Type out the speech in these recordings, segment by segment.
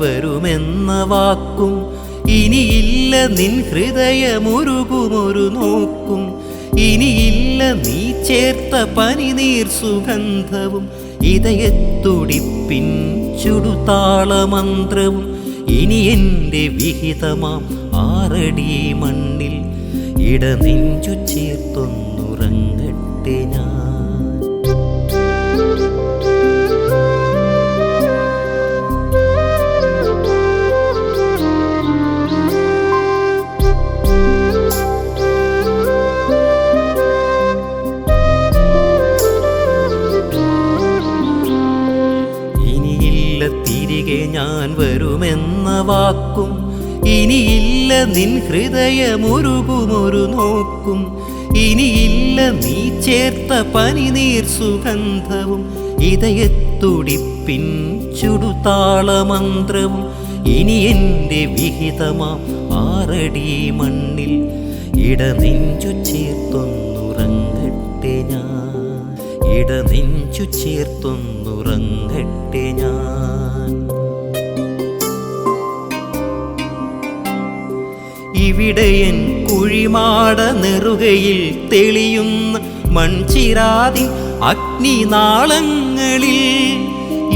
വരുമെന്ന വാക്കും ഇനിയില്ല നിൻ ഹൃദയമുരുകുമൊരു നോക്കും. ഇനിയില്ല നീ ചേർത്ത പനിനീർ സുഗന്ധവും ഇതയത്തുടിപ്പിൻ ചുടുതാളമന്ത്രവും. ഇനി എന്റെ വിഹിതമാം ആറടി മണ്ണിൽ ഇടനെഞ്ചു ചേർത്തൊന്നുറങ്ങട്ടെ ഞാൻ. വാക്കും ഇനിയില്ല നിൻ ഹൃദയമുരുകുമൊരു നോക്കും. ഇനിയില്ല നീ ചേർത്ത പനിനീർ സുഗന്ധവും. ഇതയത്തുടിപ്പിൻ ചുടുതാളമന്ത്രവും. ഇനി എന്റെ വിഹിതമാം ആറടി മണ്ണിൽ ഇടനെഞ്ചു ചേർത്തൊന്നുറങ്ങട്ടെ ഞാൻ. ഇടനെഞ്ചു ചേർത്തൊന്നുറങ്ങട്ടെ ഞാൻ. ഇവിടെയൻ കുഴിമാട നെറുകയിൽ തെളിയുന്ന മൺചിരാതി അഗ്നിനാളങ്ങളിൽ.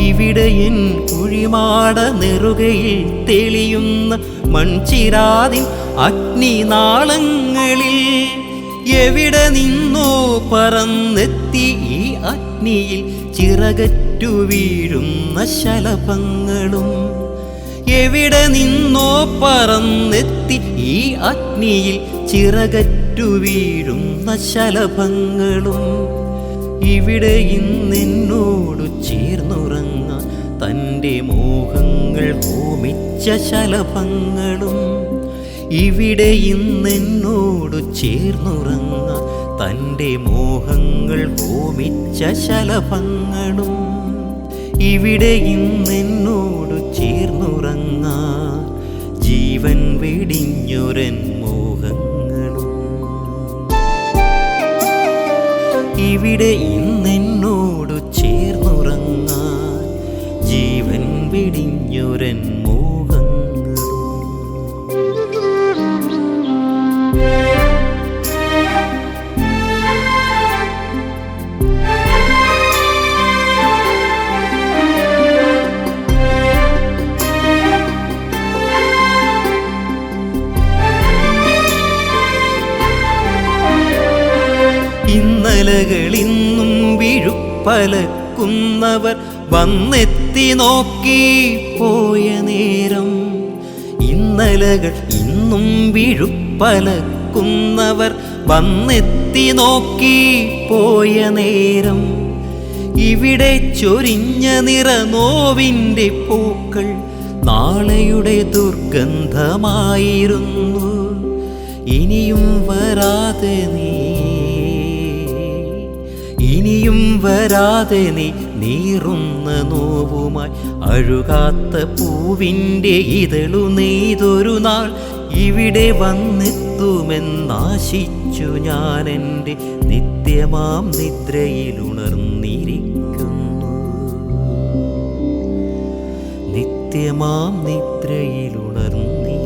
ഇവിടെയൻ കുഴിമാട നെറുകയിൽ തെളിയുന്ന മൺചിരാതി അഗ്നിനാളങ്ങളിൽ. എവിടെ നിന്നോ പറന്നെത്തി ഈ അഗ്നിയിൽ ചിറകറ്റു വീഴുന്ന ശലഭങ്ങളും എവിടെ നിന്നോ പറന്നെത്തി ഈ അഗ്നിയിൽ ചിറകറ്റു വീഴുന്ന ശലഭങ്ങളും. ഇവിടെ ഇന്നെന്നോടു ചേർന്നുറങ്ങ തന്റെ മോഹങ്ങൾ ഹോമിച്ച ശലഭങ്ങളും. ഇവിടെ ഇന്നെന്നോടു ചേർന്നുറങ്ങ തന്റെ മോഹങ്ങൾ ഹോമിച്ച ശലഭങ്ങളും. ഇവിടെ ഇന്നെന്നോടു ചേർന്നുറങ്ങാൻ ജീവൻ വെടിഞ്ഞൊരൻ മോഹങ്ങളും. ഇവിടെ ഇന്നെന്നോടു ചേർന്നുറങ്ങാൻ ജീവൻ വെടിഞ്ഞൊരൻ ഇന്നലകളിന്നും വിഴുപ്പലക്കുന്നവർ വന്നെത്തി നോക്കി പോയ നേരം. ഇന്നലകൾ ഇന്നും വിഴുപ്പലക്കുന്നവർ വന്നെത്തി നോക്കി പോയ നേരം. ഇവിടെ ചൊരിഞ്ഞ നിറ നോവിന്റെ പൂക്കൾ നാളെയുടെ ദുർഗന്ധമായിരുന്നു. ഇനിയും വരാതെ നീ ഇനിയും വരാതെ നീ നീറുന്ന നോവുമായി അഴുകാത്ത പൂവിന്റെ ഇതളു നെയ്തൊരു നാൾ ഇവിടെ വന്നെത്തുമെന്നാശിച്ചു ഞാൻ എന്റെ നിത്യമാം നിദ്രയിലുണർന്നിരിക്കുന്നു. നിത്യമാം നിദ്രയിലുണർന്നിരിക്കുന്നു